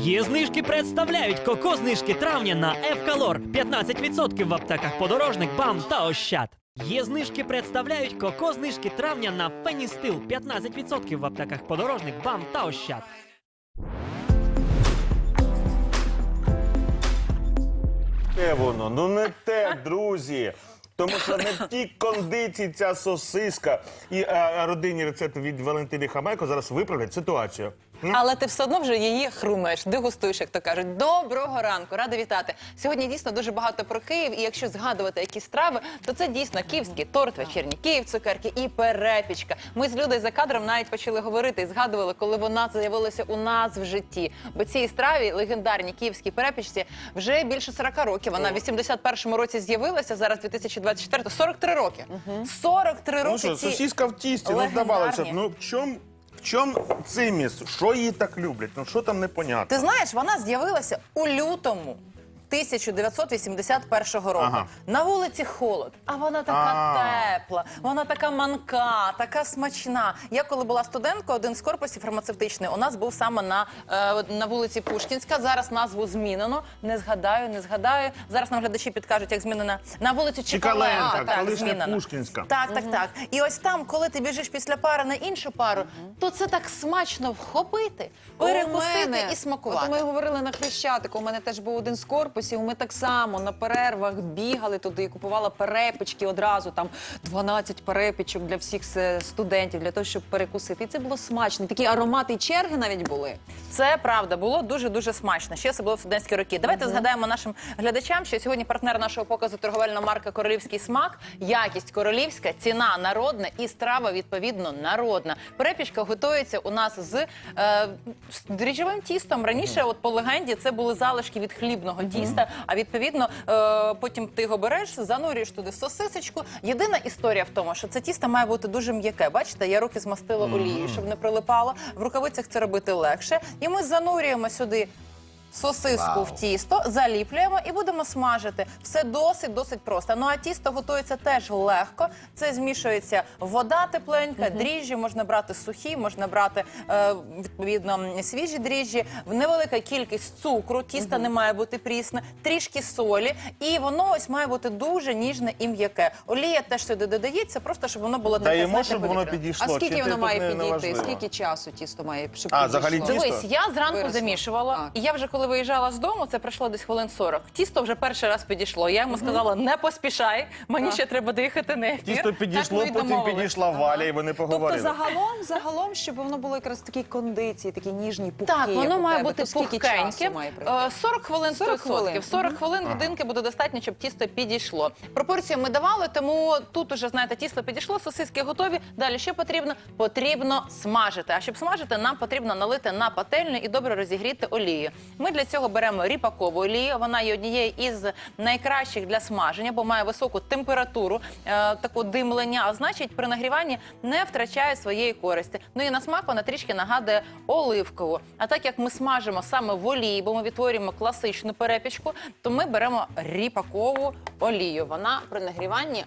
Є знижки представляють коко знижки травня на Евкалор 15% в аптеках подорожник, бам та ощад. Є знижки представляють коко знижки травня на Феністил 15% в аптеках подорожник, бам та ощад. Те воно, ну не те, друзі. Тому що не в тій кондиції ця сосиска і е, родинні рецепти від Валентини Хамайко зараз виправлять ситуацію. Але ти все одно вже її хрумаєш, дегустуєш, як то кажуть. Доброго ранку, рада вітати. Сьогодні дійсно дуже багато про Київ. І якщо згадувати якісь страви, то це дійсно київський торт, вечірній Київ, цукерки і перепічка. Ми з Людою за кадром навіть почали говорити і згадували, коли вона з'явилася у нас в житті. Бо цій страві легендарній київській перепічці вже більше 40 років. Вона в 81-му році з'явилася. Зараз 2024 43 роки. 43 роки. Ну що, ці сосиска в тісті, ну здавалося б, ну в чому в чому циміс? Що її так люблять? Ну що там непонятно? Ти знаєш, вона з'явилася у лютому. 1981 року Ага. на вулиці холод, а вона така А. тепла, вона така манка, така смачна. Я коли була студенткою, один з корпусів фармацевтичний у нас був саме на, е, на вулиці Пушкінська. Зараз назву змінено. Не згадаю, не згадаю. Зараз нам глядачі підкажуть, як змінена на вулиці Чекаленка. Чекаленка, так, колишня змінено. Пушкінська. Так, так, так. І ось там, коли ти біжиш після пари на іншу пару, то це так смачно вхопити, перекусити мене- і смакувати. От ми говорили на Хрещатику. У мене теж був один з корпусів. Ми так само на перервах бігали туди і купувала перепічки одразу. Там 12 перепічок для всіх студентів, для того, щоб перекусити. І це було смачно. Такі аромати і черги навіть були. Це правда було дуже дуже смачно. Ще особливо в студентські роки. Давайте згадаємо нашим глядачам, що сьогодні партнер нашого показу торговельна марка Королівський смак, якість королівська, ціна народна і страва відповідно народна. Перепічка готується у нас з, е, з дріжджовим тістом. Раніше, от по легенді, це були залишки від хлібного тіста. А відповідно, е, потім ти його береш, занурюєш туди сосисочку. Єдина історія в тому, що це тісто має бути дуже м'яке. Бачите, я руки змастила олією, щоб не прилипало. В рукавицях це робити легше. І ми занурюємо сюди. Сосиску в тісто заліплюємо і будемо смажити. Все досить досить просто. Ну а тісто готується теж легко. Це змішується вода тепленька, дріжджі, можна брати сухі, можна брати е, відповідно свіжі дріжджі, невелика кількість цукру, тісто не має бути прісне, трішки солі, і воно ось має бути дуже ніжне і м'яке. Олія теж сюди додається, просто щоб воно було Даємо, знаєте, щоб воно повітряне. підійшло. А скільки воно має не- підійти? Скільки часу тісто має щоб А, взагалі підійшло? тісто? Дивись, я зранку Виросло. замішувала, А. і я вже коли виїжджала з дому, це пройшло десь хвилин 40. Тісто вже перший раз підійшло. Я йому сказала, не поспішай, мені ще треба доїхати на ефір. Тісто Так підійшло, ми й потім домовились. підійшла Валя, і вони Тобто поговорили. загалом, загалом, щоб воно було якраз такі кондиції, такі ніжні, пухкі. Так, як воно у має тебе, бути то скільки пухкеньким. часу має пройти? Е, 40 хвилин 40 100%. хвилин. 40 хвилин годинки буде достатньо, щоб тісто підійшло. Пропорцію ми давали, тому тут уже, знаєте, тісто підійшло, сосиски готові. Далі що потрібно? Потрібно смажити. А щоб смажити, нам потрібно налити на пательню і добре розігріти олію. Ми для цього беремо ріпакову олію. Вона є однією із найкращих для смаження, бо має високу температуру, е, таку димлення, а значить, при нагріванні не втрачає своєї користі. Ну і на смак вона трішки нагадує оливкову. А так як ми смажимо саме в олії, бо ми відтворюємо класичну перепічку, то ми беремо ріпакову олію. Вона при нагріванні.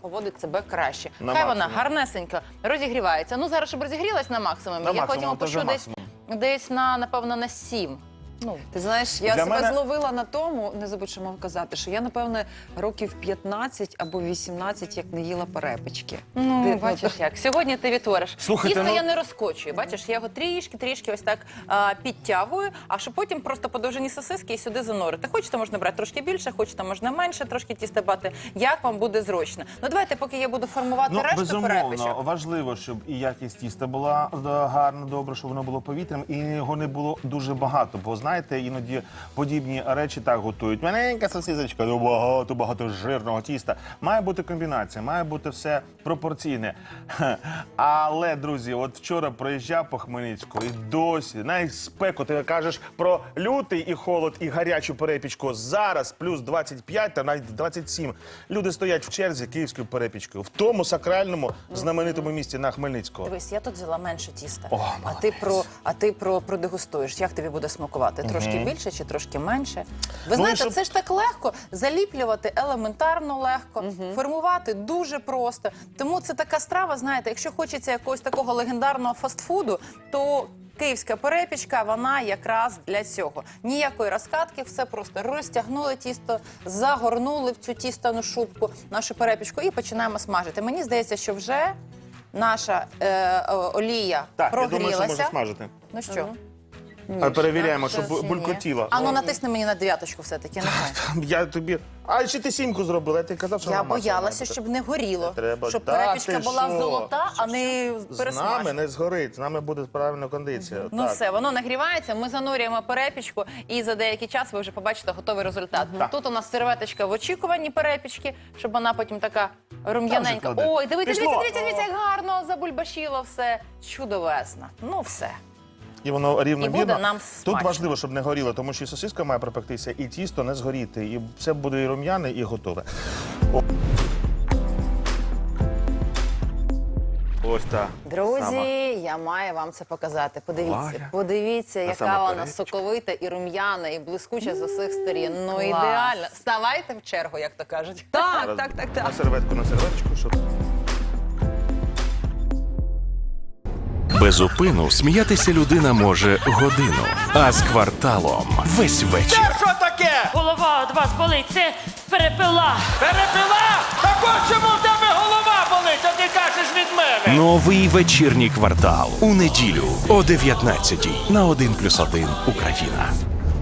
Поводить себе краще. На Хай вона гарнесенько розігрівається. Ну зараз, щоб розігрілась на максимумі, На я максимум, потім опущу десь, максимум. десь на напевно на 7. Ну, Ти знаєш, я Для себе мене- зловила на тому, не забудь, що мав казати, що я, напевне, років 15 або 18, як не їла перепічки. Ну, Ти- бачиш як. Сьогодні ти відтвориш. Слухайте, Тісто ну- я не розкочую. Бачиш, я його трішки-трішки ось так а, підтягую, а щоб потім просто по довжині сосиски і сюди занурити. Хочете, можна брати трошки більше, хочете, можна менше, трошки тіста бати. Як вам буде зручно. Ну давайте, поки я буду формувати Ну, решту безумовно, перепічок. важливо, щоб і якість тіста була е, гарна, добре, щоб воно було повітрям, і його не було дуже багато. Бо знаєте, іноді подібні речі так готують. Маленька сосисочка, ну багато, багато жирного тіста. Має бути комбінація, має бути все пропорційне. Але, друзі, от вчора проїжджав по Хмельницьку і досі, навіть спеку, ти кажеш про лютий і холод, і гарячу перепічку. Зараз плюс 25 та навіть 27. Люди стоять в черзі київською перепічкою. В тому сакральному знаменитому місті на Хмельницького. Дивись, я тут взяла менше тіста. О, а ти про а ти про продегустуєш. Як тобі буде смакувати? Трошки більше чи трошки менше? Ви Ну, знаєте, щоб- це ж так легко. Заліплювати елементарно легко, формувати дуже просто. Тому це така страва. Знаєте, якщо хочеться якогось такого легендарного фастфуду, то Київська перепічка, вона якраз для цього. Ніякої розкатки, все просто розтягнули тісто, загорнули в цю тістану шубку, нашу перепічку і починаємо смажити. Мені здається, що вже наша е, о- олія Так, я думаю, що прогрілася. можна смажити. ну що? А перевіряємо, щоб ще ні. булькотіло. А ну натисни мені на дев'яточку все-таки. Нехай. Я тобі. А ще ти сімку зробила, я тобі казав, що Я вона масляна боялася, має бути. щоб не горіло, Треба щоб дати, перепічка була що? золота, а не З нами пересмажена. не згорить, з нами буде правильна кондиція. Ну все, воно нагрівається. Ми занурюємо перепічку, і за деякий час ви вже побачите готовий результат. Тут у нас серветочка в очікуванні перепічки, щоб вона потім така рум'яненька. Там же кладе. Ой, дивіться, Пішло. дивіться, дивіться, як гарно забульбашіло все. Чудовесно. Ну все. І воно рівно І буде нам Тут важливо, щоб не горіло, тому що і сосиска має пропектися, і тісто не згоріти. І все буде і рум'яне, і готове. О. Ось так. Друзі, Сама. я маю вам це показати. Подивіться, Валя. подивіться, яка сама вона перепічка. соковита і рум'яна, і блискуча з усіх сторін. Ну Клас. ідеально. Ставайте в чергу, як то кажуть. Так, Зараз так, так, На так. серветку, на серветочку, щоб. Без упину сміятися людина може годину, а з кварталом весь вечір. Що таке? Голова від вас болить, це перепила. Перепила? Так от чому в тебе голова болить, а ти кажеш від мене? Новий вечірній квартал у неділю о 19 на 1+,1 Україна.